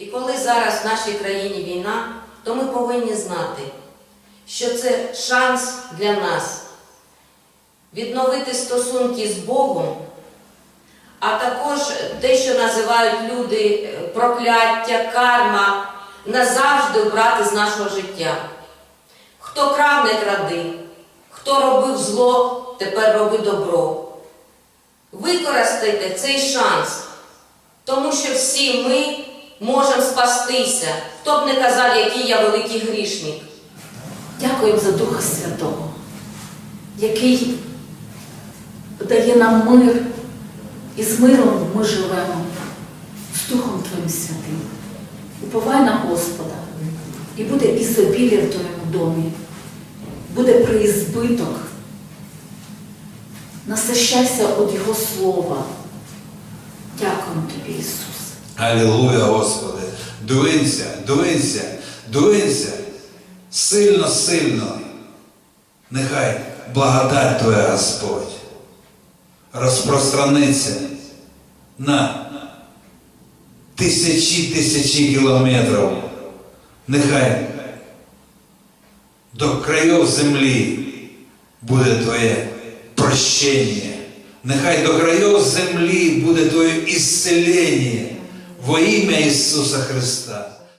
І коли зараз в нашій країні війна, то ми повинні знати, що це шанс для нас відновити стосунки з Богом, а також те, що називають люди е, прокляття, карма, назавжди брати з нашого життя. Хто крав, не кради, хто робив зло, тепер роби добро. Використайте цей шанс, тому що всі ми можемо спастися. Хто б не казав, який я великий грішник. Дякуємо за Духа Святого, який дає нам мир, і з миром ми живемо, з Духом Твоїм Святим. Уповай на Господа, і буде ізобілля в твоєму домі, буде преізбиток. Насищайся від Його Слова. Дякуємо Тобі, Ісус. Алілуя, Господи. Дуинься, дуинься, дуинься. Сильно, сильно. Нехай благодать Твоя, Господь, розпространиться на тисячі тисячі кілометрів. Нехай до країв землі буде Твоє прощення. Нехай до країв землі буде Твоє ісцелення во ім'я Ісуса Христа.